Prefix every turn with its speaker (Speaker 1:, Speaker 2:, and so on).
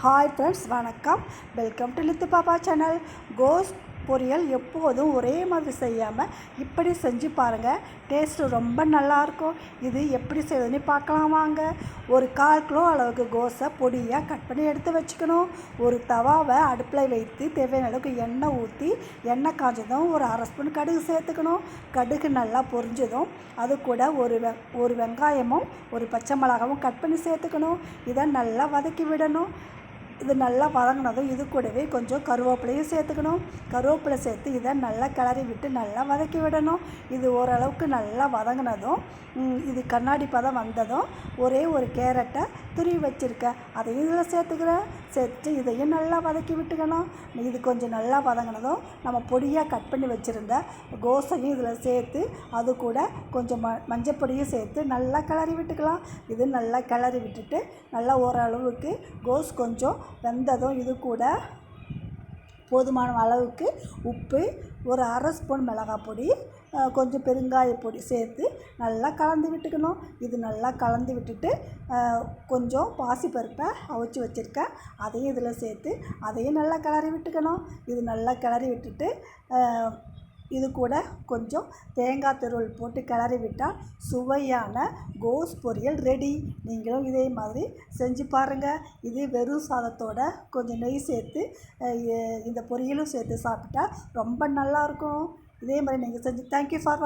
Speaker 1: Hi friends வணக்கம். Welcome to Lithu Papa channel கோஸ் பொரியல் எப்போதும் ஒரே மாதிரி செய்யாமல் இப்படி செஞ்சு பாருங்கள் டேஸ்ட்டு ரொம்ப நல்லாயிருக்கும் இது எப்படி செய்யுதுன்னு பார்க்கலாம் வாங்க. ஒரு கால் கிலோ அளவுக்கு கோஸை பொடியாக கட் பண்ணி எடுத்து வச்சுக்கணும். ஒரு தவாவை அடுப்பில் வைத்து தேவையான அளவுக்கு எண்ணெய் ஊற்றி எண்ணெய் காஞ்சதும் ஒரு அரை ஸ்பூன் கடுகு சேர்த்துக்கணும். கடுகு நல்லா பொரிஞ்சதும் அது கூட ஒரு வெ ஒரு வெங்காயமும் ஒரு பச்சை மிளகாவும் கட் பண்ணி சேர்த்துக்கணும். இதை நல்லா வதக்கி விடணும். இது நல்லா வதங்கினதும் இது கூடவே கொஞ்சம் கருவேப்பிலையும் சேர்த்துக்கணும். கருவேப்பிலை சேர்த்து இதை நல்லா கிளறி விட்டு நல்லா வதக்கி விடணும். இது ஓரளவுக்கு நல்லா வதங்கினதும் இது கண்ணாடி பதம் வந்ததும் ஒரே ஒரு கேரட்டை துருவி வச்சுருக்கேன் அதையும் இதில் சேர்த்துக்கிறேன் சேர்த்து இதையும் நல்லா வதக்கி விட்டுக்கணும். இது கொஞ்சம் நல்லா வதங்கினதும் நம்ம பொடியாக கட் பண்ணி வச்சுருந்த கோசையும் இதில் சேர்த்து அது கூட கொஞ்சம் ம மஞ்சப்பொடியும் சேர்த்து நல்லா கிளறி விட்டுக்கலாம். இது நல்லா கிளறி விட்டுட்டு நல்லா ஓரளவுக்கு கோஸ் கொஞ்சம் வெந்ததும் இது கூட போதுமான அளவுக்கு உப்பு ஒரு அரை ஸ்பூன் மிளகாய் பொடி கொஞ்சம் பெருங்காய பொடி சேர்த்து நல்லா கலந்து விட்டுக்கணும். இது நல்லா கலந்து விட்டுட்டு கொஞ்சம் பாசிப்பருப்பை அவிச்சு வச்சுருக்கேன். அதையும் இதில் சேர்த்து அதையும் நல்லா கிளறி விட்டுக்கணும். இது நல்லா கிளறி விட்டுட்டு இது கூட கொஞ்சம் தேங்காய் துருவல் போட்டு கிளறி விட்டால் சுவையான கோஸ் பொரியல் ரெடி. நீங்களும் இதே மாதிரி செஞ்சு பாருங்கள் இது வெறும் சாதத்தோட கொஞ்சம் நெய் சேர்த்து இந்த பொரியலும் சேர்த்து சாப்பிட்டா ரொம்ப நல்லாயிருக்கும் இதே மாதிரி நீங்கள் செஞ்சு தேங்க்யூ ஃபார்